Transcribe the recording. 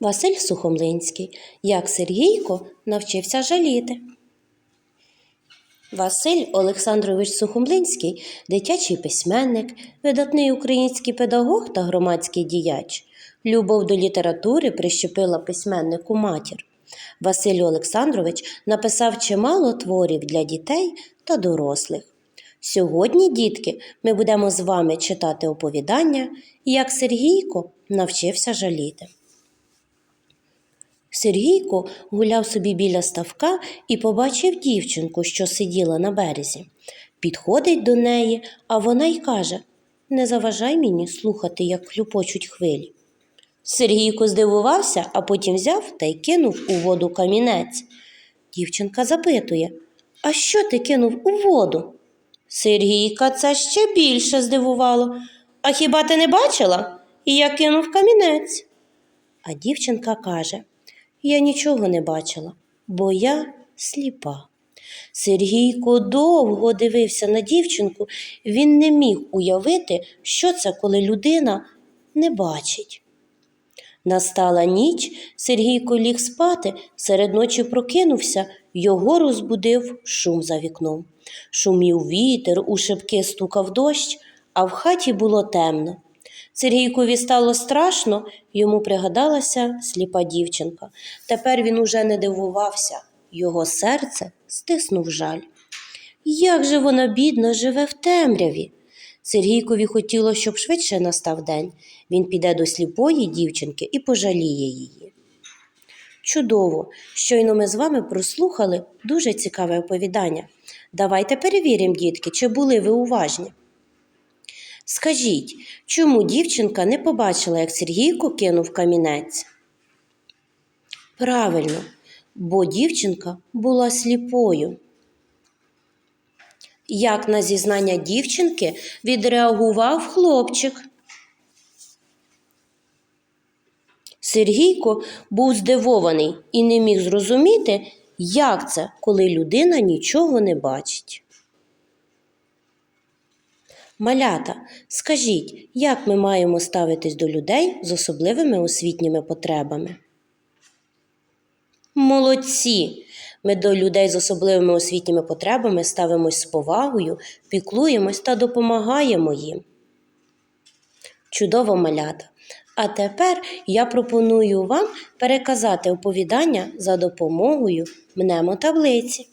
Василь Сухомлинський. Як Сергійко навчився жаліти. Василь Олександрович Сухомлинський дитячий письменник, видатний український педагог та громадський діяч. Любов до літератури прищепила письменнику матір. Василь Олександрович написав чимало творів для дітей та дорослих. Сьогодні, дітки, ми будемо з вами читати оповідання, як Сергійко навчився жаліти. Сергійко гуляв собі біля ставка і побачив дівчинку, що сиділа на березі. Підходить до неї, а вона й каже Не заважай мені слухати, як хлюпочуть хвилі. Сергійко здивувався, а потім взяв та й кинув у воду камінець. Дівчинка запитує А що ти кинув у воду? Сергійка це ще більше здивувало. А хіба ти не бачила? І Я кинув камінець. А дівчинка каже Я нічого не бачила, бо я сліпа. Сергійко довго дивився на дівчинку, він не міг уявити, що це, коли людина не бачить. Настала ніч, Сергійко ліг спати, серед ночі прокинувся, його розбудив шум за вікном. Шумів вітер, у шибки стукав дощ, а в хаті було темно. Сергійкові стало страшно, йому пригадалася сліпа дівчинка. Тепер він уже не дивувався, його серце стиснув жаль. Як же вона бідно живе в темряві? Сергійкові хотіло, щоб швидше настав день. Він піде до сліпої дівчинки і пожаліє її. Чудово! Щойно ми з вами прослухали дуже цікаве оповідання. Давайте перевіримо, дітки, чи були ви уважні. Скажіть, чому дівчинка не побачила, як Сергійко кинув камінець? Правильно, бо дівчинка була сліпою. Як на зізнання дівчинки відреагував хлопчик? Сергійко був здивований і не міг зрозуміти, як це, коли людина нічого не бачить. Малята, скажіть, як ми маємо ставитись до людей з особливими освітніми потребами? Молодці! Ми до людей з особливими освітніми потребами ставимось з повагою, піклуємось та допомагаємо їм. Чудово малята! А тепер я пропоную вам переказати оповідання за допомогою мнемотаблиці.